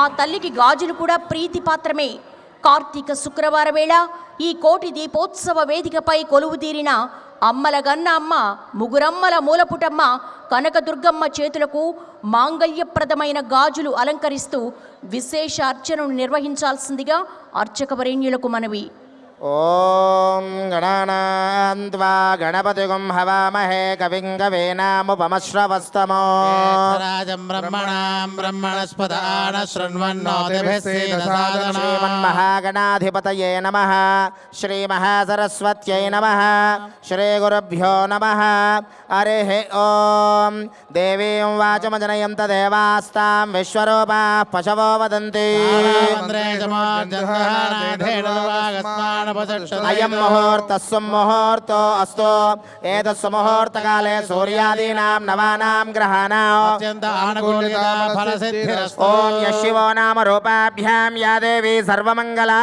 ఆ తల్లికి గాజులు కూడా ప్రీతి పాత్రమే. కార్తీక శుక్రవార వేళ ఈ కోటి దీపోత్సవ వేదికపై కొలువు తీరిన అమ్మల గన్నమ్మ ముగురమ్మల మూలపుటమ్మ కనకదుర్గమ్మ చేతులకు మాంగళ్యప్రదమైన గాజులు అలంకరిస్తూ విశేష అర్చనను నిర్వహించాల్సిందిగా అర్చకవరేణ్యులకు మనవి. ॐ गणानान्त्वा गणपतिगुं हवामहे कविं कवीनामुपमश्रवस्तमो राजं ब्रह्मणां ब्रह्मणस्पदान शृण्वन्नोतिभिः सीदसादनम् श्रीमन्महागणाधिपतये नमः श्रीमहासरस्वत्यै नमः श्रीगुरुभ्यो नमः हरिः ॐ देवीं वाचमजनयन्त देवास्तां विश्वरूपाः पशवो वदन्ति అయం ముహూర్తస్వం ముహూర్తో అస్తో. ఏతస్వ ముహూర్తకాలే సూర్యాదీనాం నవానాం ఓం యశివో నామ రూపాభ్యాం యా దేవి సర్వమంగళా.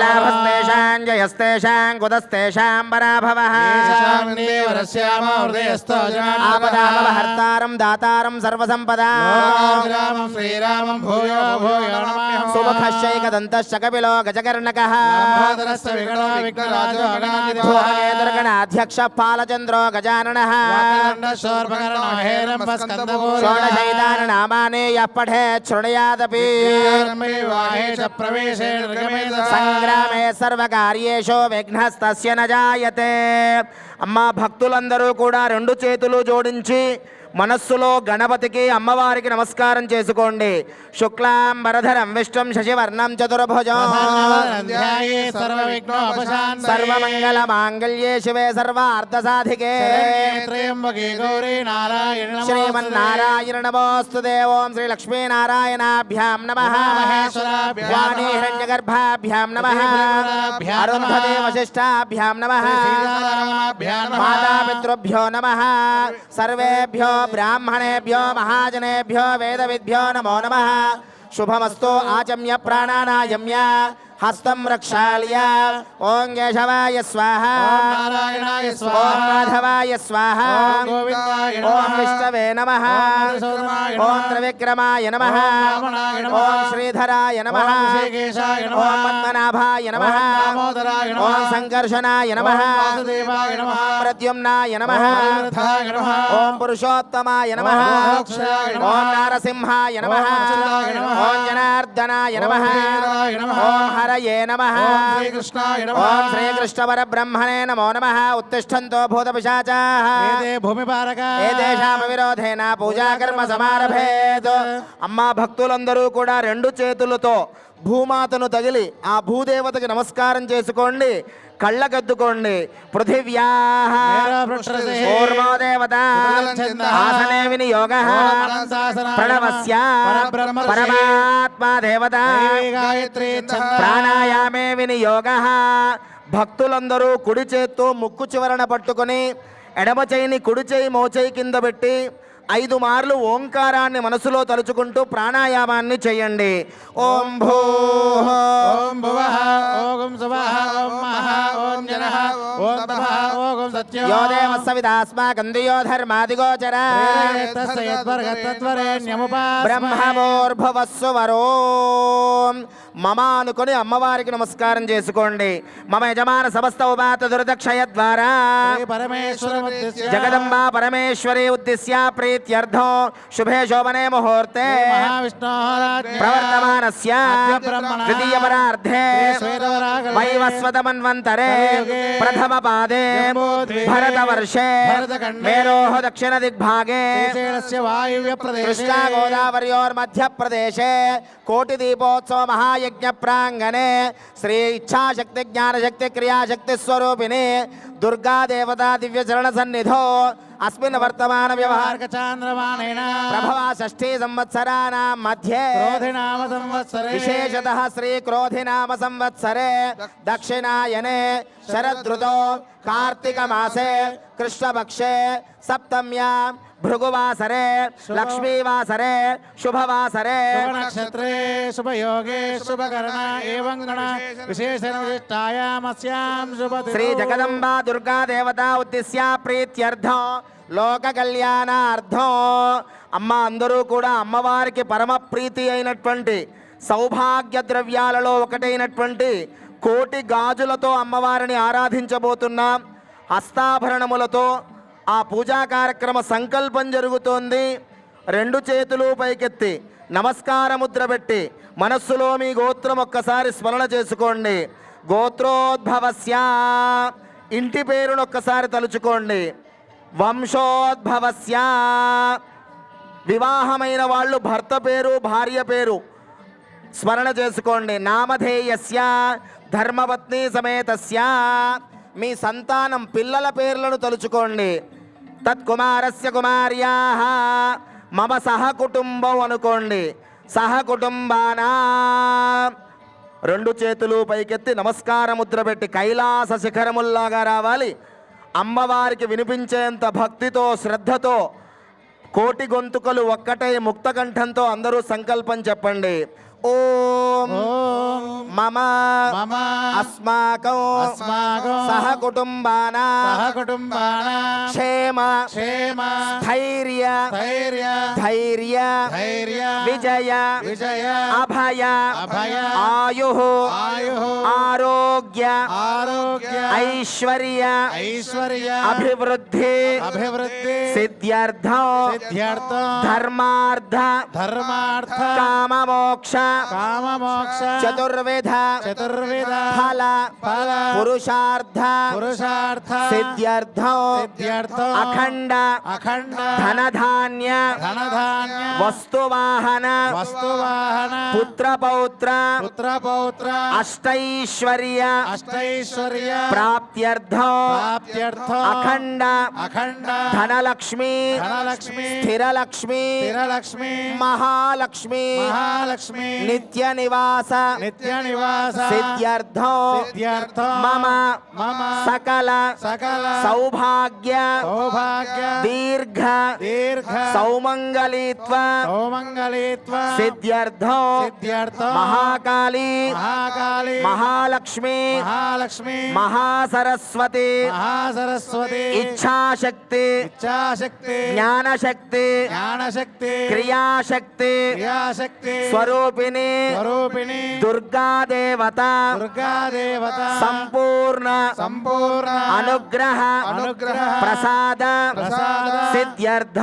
లాభస్తేషాం జయస్తేషాం కుదస్తేషాం పరాభవ. ఆపదామహర్తారం దాతారం సర్వసంపదా. శ్రీరామం భూయో భూయో श्रीरामं भूयो भूयो नमामि सुमुखश्चैकदन्तश्च कपिलो गजकर्णकः भुवने दुर्गणाध्यक्षः पालचन्द्रो गजाननः षोडशैतानि नामानि यः पठेत् शृणुयादपि సంగ్రామే సర్వకార్యేషు విఘ్నస్తస్య న జాయతే అమ్మ భక్తులందరూ కూడా రెండు చేతులు జోడించి మనస్సులో గణపతికి అమ్మవారికి నమస్కారం చేసుకోండి. శుక్లాం వరధరం విష్ణుం శశివర్ణం చతుర్భుజం. సర్వమంగళ మాంగళ్యే శివే సర్వార్థ సాధికే శ్రీమన్నారాయణ నమోస్తు ఓం శ్రీ లక్ష్మీనారాయణాభ్యాం నమ. వాణీ హిరణ్యగర్భాభ్యాం నమ. అరుంధదే వశిష్టాభ్యాం నమ. మాతాపితృభ్యో నమ. సర్వేభ్యో బ్రాహ్మణేభ్యో మహాజనేభ్యో వేదవిద్భ్యో నమో నమ శుభమస్తు ఆచమ్య ప్రాణానాయమ్య హస్తం రక్షాళ్య ఓం కేశవాయ స్వాహ ఓం మాధవాయ స్వాహ ఓం విష్ణవే నమ ఓం త్రివిక్రమాయ నమ ఓం శ్రీధరాయ నమ ఓం పద్మనాభాయ నమ ఓం సంకర్షణాయ నమ ప్రద్యుమ్నాయ నమ ఓం పురుషోత్తమాయ నమ ఓం నారసింహాయ నమ ఓం జనార్దనాయ నమ. ఓం హరయే నమ. ఓం శ్రీకృష్ణ పరబ్రహ్మణే నమో నమ. ఉత్తిష్టంతో భూతపిశాచా. భూమిపారక? ఏదేశామ విరోధేన పూజా కర్మ సమారభేత్. అమ్మా భక్తులందరూ కూడా రెండు చేతులతో భూమాతను తగిలి ఆ భూదేవతకి నమస్కారం చేసుకోండి. కళ్ళకద్దుకోండి పృథివ్యా కూర్మో దేవత ఆసనే వినియోగ ప్రణవస్య పరమాత్మా దేవత. ప్రాణాయామే వినియోగ భక్తులందరూ కుడి చేత్తో ముక్కు చివరన పట్టుకొని ఎడమ చేయిని కుడి చేయి మోచేయి కింద పెట్టి ఐదు మార్లు ఓంకారాన్ని మనసులో తలుచుకుంటూ ప్రాణాయామాన్ని చేయండి. ఓం భూ ఓం భువః. ఓం సువః ఓం మహః. ఓం జనః. ఓం తపః. ఓం సత్యో. యో దేవ సవిదాస్మాకం దియో ధర్మాదిగోచర బ్రహ్మమోర్భవస్సు వరో. మమ అనుకొని అమ్మవారికి నమస్కారం చేసుకోండి. మమ యజమాన సమస్త ఉపాత దుర్దక్షయ ద్వారా జగదంబా పరమేశ్వరి ఉద్దిశ్య ప్రీత్యర్థం శుభే శోభనే ముహూర్తే ప్రవర్తమానస్య తృతీయ పరార్థే వైవస్వతమన్వంతరే ప్రథమ పాదే భరతవర్షే మేరోహ దక్షిణ దిగ్భాగే కృష్ణా గోదావర్యోర్మధ్యప్రదేశే కోటి దీపోత్సవ మహాయజ్ఞ यज्ञ प्रांगणे श्री इच्छा शक्ति ज्ञान शक्ति क्रिया शक्ति स्वरूपिणी दुर्गा देवता दिव्य चरण सन्निधो। अस्मिन् वर्तमान व्यवहार का वर्तमानव्यवहारकचान्द्रमाणेन प्रभवा षष्ठी संवत्सराणां मध्ये। क्रोधिनाम संवत्सरे। विशेषतः नाम संवत्सरे। दक्षिणायने शरदृतो कार्तिकमासे कृष्णपक्षे सप्तम्यां भृगुवासरे लक्ष्मीवासरे शुभवासरे। नक्षत्रे शुभयोगे शुभकरण एवं गण। विशेषनिष्ठायामस्यां शुभ श्रीजगदम्बा దుర్గాదేవత ఉద్దేశ్య ప్రీత్యర్థం లోక కళ్యాణార్థం అమ్మ అందరూ కూడా అమ్మవారికి పరమ ప్రీతి అయినటువంటి సౌభాగ్య ద్రవ్యాలలో ఒకటైనటువంటి కోటి గాజులతో అమ్మవారిని ఆరాధించబోతున్నాం. హస్తాభరణములతో ఆ పూజా కార్యక్రమ సంకల్పం జరుగుతోంది. రెండు చేతులు పైకెత్తి నమస్కారముద్ర పెట్టి మనస్సులో మీ గోత్రం ఒక్కసారి స్మరణ చేసుకోండి. గోత్రోద్భవస్యా. ఇంటి పేరును ఒక్కసారి తలుచుకోండి. వంశోద్భవస్య. వివాహమైన వాళ్ళు భర్త పేరు భార్య పేరు. స్మరణ చేసుకోండి. నామధేయస్య. ధర్మపత్ని సమేతస్య. మీ సంతానం పిల్లల పేర్లను తలుచుకోండి. తత్కుమారస్య కుమార్యా. మమ సహకుటుంబం అనుకోండి. సహకుటుంబానా రెండు చేతులు పైకెత్తి నమస్కార ముద్ర పెట్టి కైలాస శిఖరముల్లాగా రావాలి. అమ్మవారికి వినిపించేంత భక్తితో శ్రద్ధతో కోటి గొంతుకలు ఒక్కటై ముక్తకంఠంతో అందరూ సంకల్పం చెప్పండి. ఓం మమ అస్మాకం సహ కుటుంబానా క్షేమ క్షేమ స్థైర్య ధైర్య ధైర్య ధైర్య విజయ విజయ अभय आयु। आरोग्य। आरोग्य। ऐश्वर्य। ऐश्वर्य। अभिवृद्धि। अभिवृद्धि। सिद्ध्यर्थ। धर्म धर्म काम मोक्ष काम मोक्ष चतुर्विध। चतुर्विध। फल। फल। पुरुषार्थ। पुरुषार्थ। सिद्ध्यर्थ। सिद्ध्यर्थ। अखंड अखंड धन धान्य धन धान्य वस्तुवाहन। वस्तुवाहन पुत्रपौत्र। पुत्रपौत्र। पौत्र अष्टैश्वर्य। अष्ट प्राप्त अखंड अखंड धनलक्ष्मी। धनलक्ष्मी। स्थिरलक्ष्मी। स्थिरलक्ष्मी। महालक्ष्मी। महालक्ष्मी। नित्य निवास नित्य निवास सिद्ध्यर्थ। सिद्ध्यर्थ मम। सकल। सकल। सौभाग्य। सौभाग्य। दीर्घ। दीर्घ। दीर्घ। सौमंगलित्व। सौमंगलित्व। सिद्ध्यर्थ। सिद्ध्यर्थ। महाकाली। महाकाली। महाल महालक्ष्मी। महालक्ष्मी। महासरस्वती। महासरस्वती। इच्छाशक्ति। इच्छाशक्ति। ज्ञानशक्ति। ज्ञानशक्ति। क्रियाशक्ति। क्रियाशक्ति। स्वरूपिणी। स्वरूपिणी। दुर्गा देवता दुर्गा देवता संपूर्ण। संपूर्ण। अनुग्रह। अनुग्रह। प्रसाद। प्रसाद। सिद्ध्यर्थ।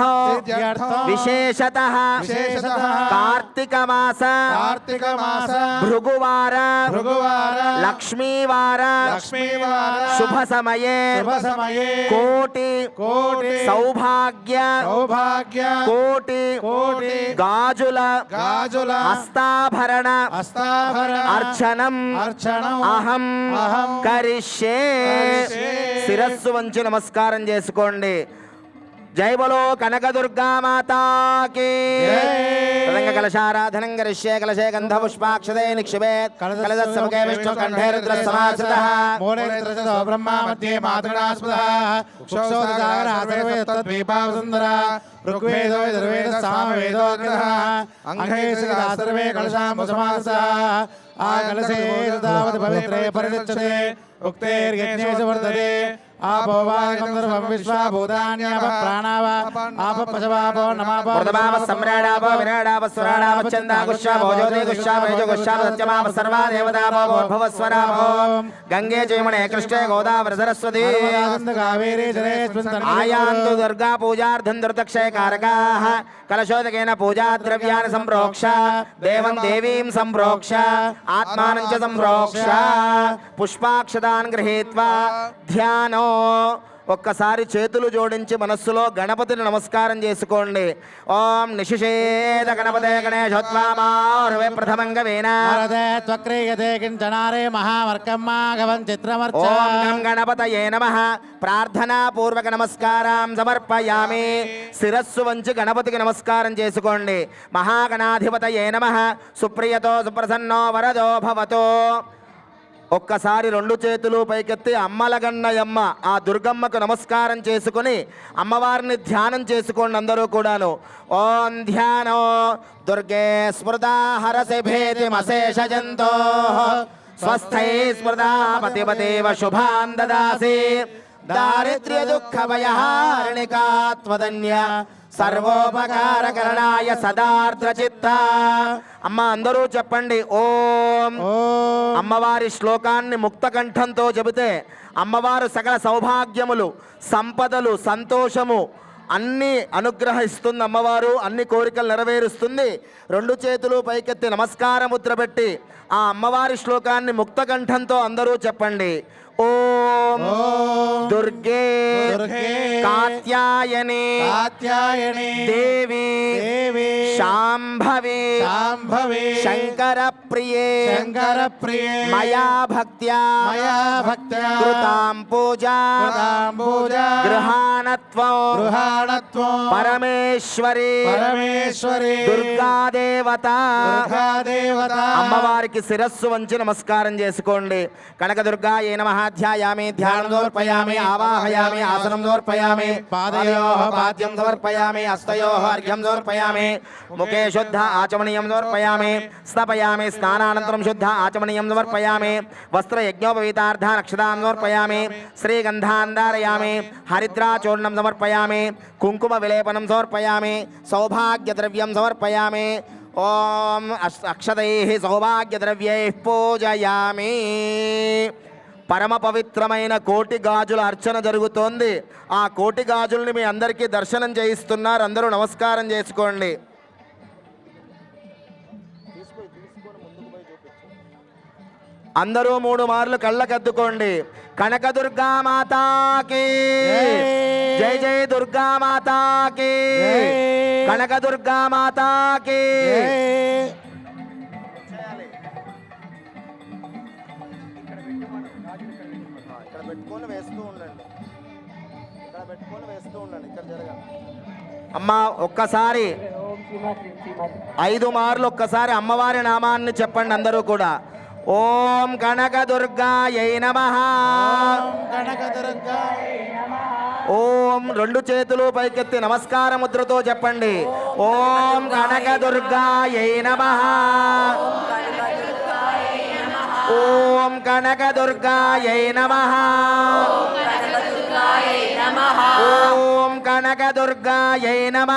विशेषतः। विशेषतः। कार्तिक मास कार्तिक मास भृगुवार। भृगुवार లక్ష్మీవార. లక్ష్మీవార. శుభ సమయే శుభ సమయే కోటి. కోటి. సౌభాగ్య. సౌభాగ్య. కోటి. కోటి. గాజుల. గాజుల. హస్తాభరణ హస్తాభరణ అర్చనం. అర్చనం. అహం. అహం. కరిష్యే. కరిష్యే. శిరస్సు వంచి నమస్కారం చేసుకోండి. జై బలో కనకదుర్గా మాతాకి. జై. కలశారాధనం కరిష్యే కలశే గంధ పుష్పాక్షదే నిక్షిపేత్ కలదస్సముఖే విష్ణు కంఠే రుద్ర సమాశ్రితః. మూలైత్రచతో బ్రహ్మా మధ్యే మాతృణాస్పదః కుక్షోదసాగరः సర్వే తద్వీపావసుందరः ఋగ్వేదో యజుర్వేద సామవేదోగ్రహः అంగైసు సర్వే కలశాంబుసమాసः ఆ కలశే తావత్ పవిత్రే పరిగచ్చతే. ఉక్తేర్యజ్ఞేషు వర్ధతే. गंगे जयमणे कृष्णे गोदावर सरस्वती। कावेरी आयान्तु दुर्गा पूजार्थं दुर्दक्षे कारकाः कलशोदकेन पूजा द्रव्याणि संप्रोक्ष। देवं देवीं संप्रोक्ष। आत्मानं च संप्रोक्ष। पुष्पाक्षतान् गृहीत्वा ध्यानो ఒక్కసారి చేతులు జోడించి మనస్సులో గణపతిని నమస్కారం చేసుకోండి. ఓం నిశిషేద గణపతే గణేశోత్వామారువే ప్రథమంగ వేనా భారతే త్వక్రియతే కించనారే చిత్రమర్చ. ఓం గణపతయే నమ. ప్రార్థనా పూర్వక నమస్కారం సమర్పయామి. శిరస్సు వంచి గణపతికి నమస్కారం చేసుకోండి. మహాగణాధిపతయే నమ. సుప్రియతో సుప్రసన్నో వరదో భవతో. ఒక్కసారి రెండు చేతులు పైకెత్తి అమ్మలగన్నయమ్మ ఆ దుర్గమ్మకు నమస్కారం చేసుకుని అమ్మవారిని ధ్యానం చేసుకోండి అందరూ కూడాను. ఓం ధ్యానో దుర్గే స్మృతా హరసి భేతిమశేష జంతో స్వస్థై స్మృతా పతిపదేవ శుభాన్ దదాసి. దారిద్ర్య దుఃఖ భయహారిణికా సర్వోపకారకరణాయ సదార్ద్ర చిత్త అమ్మ అందరూ చెప్పండి ఓం. ఓం. అమ్మవారి శ్లోకాన్ని ముక్త కంఠంతో చెబితే అమ్మవారు సకల సౌభాగ్యములు సంపదలు సంతోషము అన్ని అనుగ్రహిస్తుంది అమ్మవారు అన్ని కోరికలు నెరవేరుస్తుంది. రెండు చేతులు పైకెత్తి నమస్కార ముద్ర పెట్టి ఆ అమ్మవారి శ్లోకాన్ని ముక్త కంఠంతో అందరూ చెప్పండి. ఓం. ఓం దుర్గే దుర్గే కాత్యాయని కాత్యాయని దేవి దేవి శాంభవి శాంభవి శంకర ప్రియే శంకర ప్రియే మయా భక్త్యా మయా భక్త్యా కృతాం పూజా కృతాం పూజా గృహాణత్వం. గృహాణత్వం. పరమేశ్వరి. పరమేశ్వరి. దుర్గాదేవత. దుర్గా దేవత అమ్మవారికి శిరస్సు వంచి నమస్కారం చేసుకోండి. కనకదుర్గా ఏ నమ? ధ్యాయామి ధ్యానం సమర్పయామి ఆవాహయామి ఆసనం సమర్పయామి పాదయోః పాద్యం సమర్పయామి హస్తయోః అర్ఘ్యం సమర్పయామి ముఖే శుద్ధ ఆచమనీయం సమర్పయామి స్థాపయామి స్నానానంతరం శుద్ధ ఆచమనీయం సమర్పయామి వస్త్రయజ్ఞోపవీతార్థ నక్షదాం సమర్పయామి శ్రీగంధాంధారయామి హరిద్రాచూర్ణం సమర్పయామి. కుంకుమ విలేపనం సమర్పయామి. సౌభాగ్యద్రవ్యం సమర్పయామి. ఓం అక్షతై సౌభాగ్య సౌభాగ్యద్రవ్యైః పూజయామి. పరమ పవిత్రమైన కోటి గాజుల అర్చన జరుగుతోంది. ఆ కోటి గాజుల్ని మీ అందరికీ దర్శనం చేయిస్తున్నారు. అందరూ నమస్కారం చేసుకోండి. అందరూ మూడు మార్లు కళ్ళకద్దుకోండి కనకదుర్గా మాతాకి. జై. జై దుర్గా మాతాకి. జై. కనకదుర్గా మాతాకి. జై. ఇక్కడ పెట్టుకొని వేస్తూ ఉండండి ఇక్కడ పెట్టుకొని వేస్తూ ఉండండి ఇక్కడ జరగాలి అమ్మా ఒక్కసారి ఐదు మార్లు ఒక్కసారి అమ్మవారి నామాన్ని చెప్పండి అందరూ కూడా. ఓం కనక దుర్గాయై నమ. ఓం రెండు చేతులు పైకెత్తి నమస్కార ముద్రతో చెప్పండి. ఓం కనక దుర్గాయై నమ. ఓం కనక దుర్గాయై నమ. ఓం కనక దుర్గాయై నమ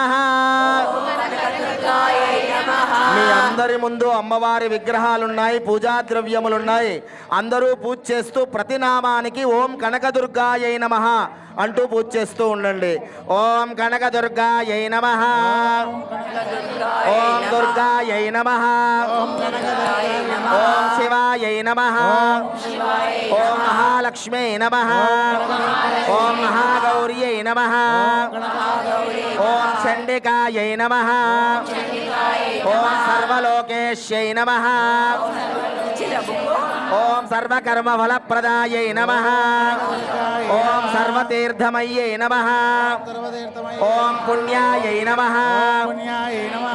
మీ అందరి ముందు అమ్మవారి విగ్రహాలున్నాయి పూజా ద్రవ్యములున్నాయి. అందరూ పూజ చేస్తూ ప్రతి నామానికి ఓం కనకదుర్గాయై నమ అంటూ పూజ చేస్తూ ఉండండి. ఓం కనకదుర్గాయై నమ. ఓం దుర్గాయై నమ. ఓం శివాయై నమ. ఓం మహాలక్ష్మీ నమ. ఓం మహాగౌర్యై నమ. ఓం చండికాయై నమ. ఓం సర్వలోకేశ్యై నమ. ఓం సర్వకర్మ సర్వకర్మఫలప్రదాయై నమ. ఓం సర్వతీర్థమయ్యై నమ. ఓం పుణ్యాయై నమ.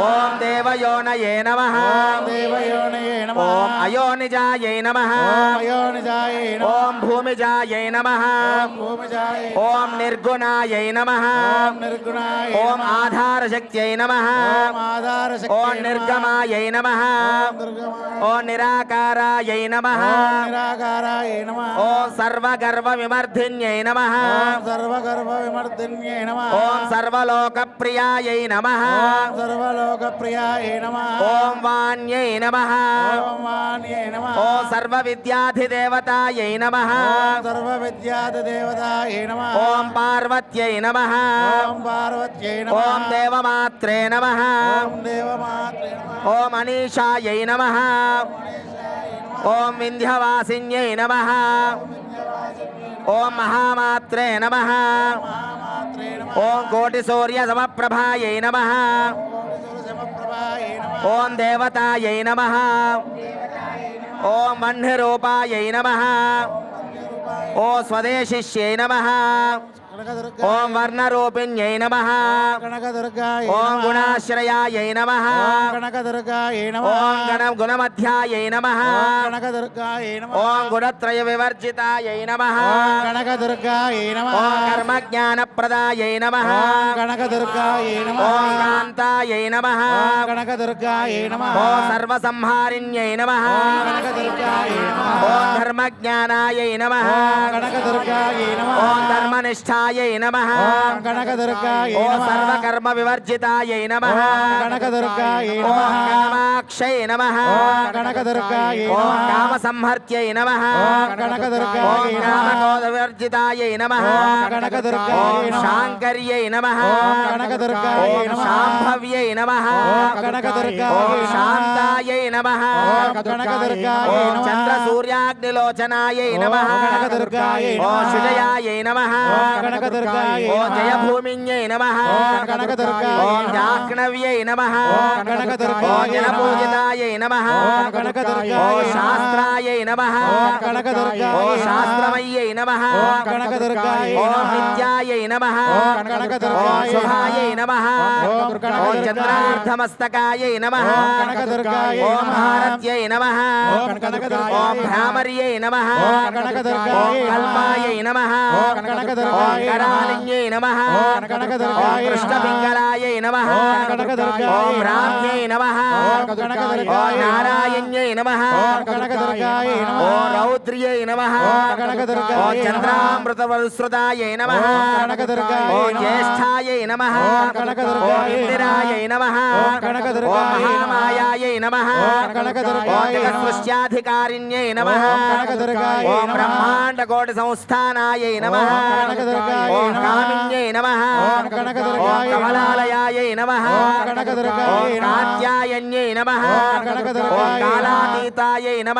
ఓం దేవయోనయే నమ. ఓం అయోనిజాయై నమ. ఓం అయోనిజాయ భూమిజాయై నమ. ఓం నిర్గుణాయై నమ. ఓం ఆధారశక్త్యై నమ. ఓం ఆధార నిర్గమాయై నమ. ఓం నిరాకారాయై నమ. నిరాకారాయ నమః ఓం సర్వగర్వ విమర్ధిన్యై నమ ఓం సర్వగర్భ విమర్దిన్యే నమః ఓం సర్వలోకప్రియాయై నమ ఓం సర్వలోకప్రియాయ నమః ఓం వాణ్యై నమ ఓం వాణ్యే నమః ఓం సర్వవిద్యాధిదేవతాయై నమ ఓం సర్వవిద్యాదేవతాయ నమః ఓం పార్వత్యై నమ ఓం పార్వత్యై నమః ఓం దేవమాత్రే నమ ఓం దేవమాత్రే నమః ఓం అనీషాయై నమ ఓం వింధ్యవాసిన్యై నమ ఓం మహామాత్రే నమ మహామాత్రే నమః ఓం కోటి సూర్య సమప్రభాయై నమ సమప్రభాయ నమః ఓం దేవతాయై నమ ఓం వర్ణరూపిణ్యై నమ ఓం గుణాశ్రయాయై నమ ఓం గణ గుణమధ్యాయై నమ ఓం గుణత్రయ వివర్జితాయై నమ ఓం కర్మజ్ఞానప్రదాయై నమ ఓం కాంతాయై నమ ఓం సర్వసంహారిణ్యై నమ ఓం ధర్మజ్ఞానాయై నమః ఓం ధర్మనిష్టాయై కనకదుర్గాయై నమ ఓం కనకదుర్గాయై ఓ. సర్వకర్మ వివర్జితాయై నమ ఓం కనకదుర్గాయై ఓం. కామాక్షై నమ ఓం కనకదుర్గాయై ఓం నమః. కామసంహర్త్యై నమ ఓం కనకదుర్గాయై ఓం నమః. కామకోదవివర్జితాయై నమ ఓం కనకదుర్గాయై ఓం. శాంకర్యై నమ ఓం కనకదుర్గాయై ఓం. శాంభవ్యై నమ ఓం కనకదుర్గాయై ఓం. శాంతాయై నమ ఓం కనకదుర్గాయై ఓం నమః. చంద్రసూర్యాగ్నిలోచనాయై నమ ఓం కనకదుర్గాయై ఓం. శుజయాయై నమ కనకదుర్గాయై ఓం. జయభూమిన్యై నమ ఓం కనకదుర్గాయై ఓం నమః. జాహ్నవ్యై నమ ఓం కనకదుర్గాయై ఓం నమః. జనపూజితాయై నమ ఓం కనకదుర్గాయై ఓం నమః. నమ ఓం నమః. శాస్త్రమయ్యై నమ ఓం. నిత్యాయై నమ శుభాయై నమ నమ. భారత్యై నమ ఓం. భ్రామర్యై నమ ఓం. కల్పాయై నమ ఓం కరాలిన్యై నమ ఓం కృష్ణపింగళాయై నమ ఓం. రామ్యై నమ ఓం నారాయణ్యై నమ ఓం కనకదుర్గాయై నమః. ఓం రౌద్ర్యై నమ ఓం ఓం నమః. ఓం. జ్యేష్ఠాయై నమ ఓం ఇందిరాయై నమ ఓం. మహామాయాయై నమ ఓం. జగత్సృష్ట్యాధికారిణ్యై నమ ఓం. బ్రహ్మాండ కోటి సంస్థానాయై నమ ఓం. కామిన్యై నమ ఓం కమలాలయాయై నమ ఓం. కాత్యాయన్యై కాలాతీతాయై నమ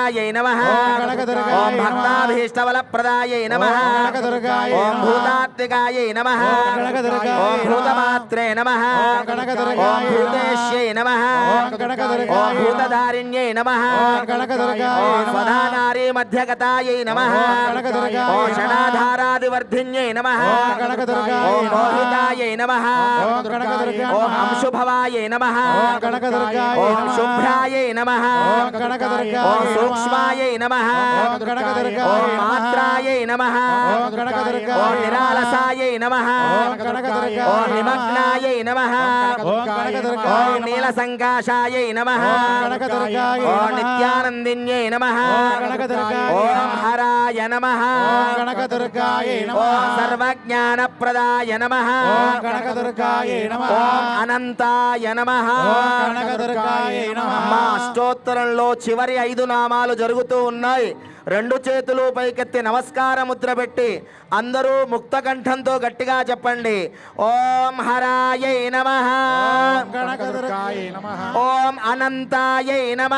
కనకదుర్గాయై నమ ఓం భక్తాభీష్టవల ప్రదాయై నమ ఓం కనకదుర్గాయై నమ ఓం భూతమాత్రే నమ ఓం భూతేశ్యై నమ ఓం భూతధారిణ్యై నమ ఓం స్వధానారి మధ్యగతాయై నమ ఓం కనకదుర్గాయై ఓం నమః. షడాధారాదివర్ధిన్యై నమ ఓం కనకదుర్గాయై ఓం నమః. మోహితాయై నమ ఓం కనకదుర్గాయై ఓం నమః. అంశుభవాయై నమ ఓం కనకదుర్గాయై ఓం నమః. శుభ్రాయై నమ ఓం కనకదుర్గాయై ఓం నమః. సూక్ష్మాయై నమ ఓం. హరాయ నమ నమః. ఓం సర్వజ్ఞానప్రదాయ నమ ఓం కనకదుర్గాయై నమః. ఓం అనంతాయ నమ ఓం కనకదుర్గాయై నమః. మా అష్టోత్తరంలో చివరి ఐదు నామాలు జరుగుతూ ఉన్నాయి రెండు చేతులు పైకెత్తి నమస్కార ముద్ర పెట్టి అందరూ ముక్త కంఠంతో గట్టిగా చెప్పండి ఓం హరాయై నమ ఓం అనంతాయై నమ.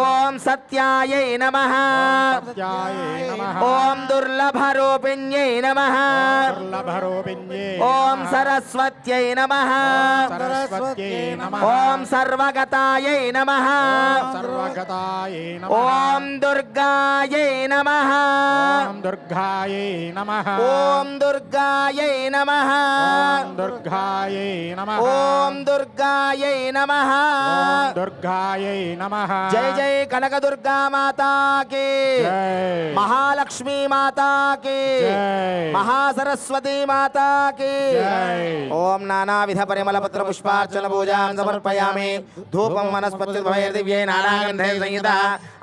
ఓం సత్యాయై నమ. ఓం దుర్లభరూపిణ్యై నమ ఓం. సరస్వత్యై నమ. ఓం సర్వగతాయై నమ సర్వగతాయై నమః. ఓం దుర్గాయై నమ దుర్గాయై నమః. ఓం దుర్గాయై నమ దుర్గాయై నమః. ఓం దుర్గాయై నమ దుర్గాయై నమః. జై జై కనకదుర్గా మాతాకి జై. మహాలక్ష్మీ మాతాకి. మహాసరస్వతీ మాతాకి. ఓం నానావిధ పరిమళ పత్ర పుష్పార్చన పూజాం సమర్పయామి ధూపం వనస్పతి దివ్యై నానాగంధే సంయుత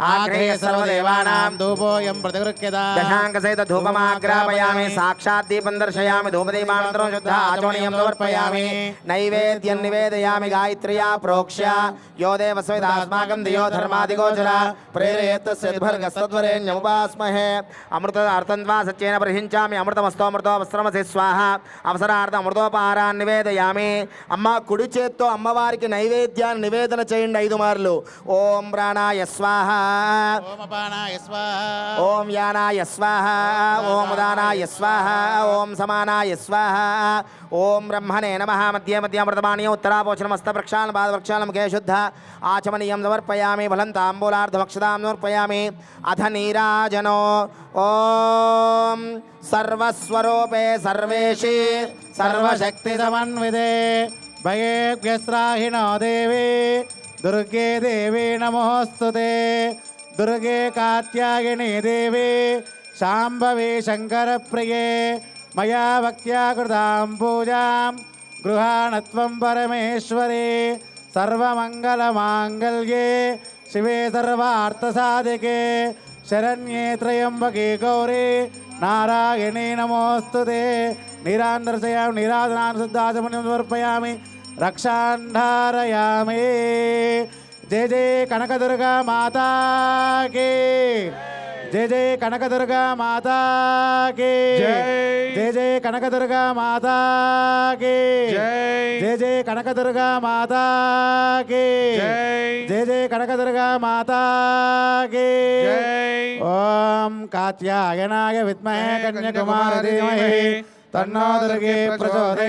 ఆగ్రహే సర్వదేవానాం ధూపోయం ప్రతిగృహ్యత. దశాంక సహిత ధూపమాగ్రాపయామి సాక్షాత్ దీపం దర్శయామి ధూపదీపానంతరం శుద్ధ ఆచమనీయం సమర్పయామి నైవేద్యం నివేదయామి గాయత్ర్యా ప్రోక్ష్య యో దేవస్విదాస్మాకం దియో ధర్మాదిగోచర ప్రేరయత్తద్భర్గస్తద్వరేణ్యముపాస్మహే అమృత అర్థంత్వా సత్యేన ప్రహించామి అమృతమస్తో అమృతో వస్త్రమసి స్వాహ అవసరార్థ అమృతోపహారాన్ని నివేదయామి. అమ్మ కుడి చేత్తో అమ్మవారికి నైవేద్యాన్ని నివేదన చేయండి ఐదు మార్లు. ఓం ప్రాణాయ స్వాహ. ओम अपानाय स्वाहा। ओम यानाय स्वाहा। ओम उदानाय स्वाहा। ओम समानाय स्वाहा। ओम ब्रह्मणे नमः। मध्ये मध्ये उत्तरा पोषणमस्त प्रक्षालन बाद प्रक्षालन मुखे शुद्ध। आचमनीय समर्पया फलं ताम्बूलार्धमक्षतां समर्पयामि। अथ नीराजनो। ओम सर्वस्वरूपे सर्वशक्ति सर्वशक्तिसमन्विते। भयेभ्यस्राहिणो देवी। దుర్గే దేవి నమోస్తుతే. దుర్గే కాత్యాయని దేవి శాంభవి శంకరప్రియే. మయా భక్త్యా కృతాం పూజాం గృహాణత్వం పరమేశ్వరే. సర్వమంగళమాంగళ్యే. శివే సర్వార్థసాధికే. శరణ్యే త్రయంబకే గౌరీ. నారాయణే నమోస్తుతే. నిరాంధ్రశయామి నిరాధనాను సిద్ధాసముని సమర్పయామి. రక్షాంధారయామే. జయ జయ కనకదుర్గా మాతాకి. జయ జయ కనకదుర్గా మాతాకి. జయ జయ కనకదుర్గా మాతాకి. జయ జయ కనకదుర్గా మాతాకి. జయ జయ కనకదుర్గా మాతాకి. ఓం కాత్యాయనాయ విద్మహే కన్యకుమార ధీమహి. తన్నో దుర్గే ప్రచోదయ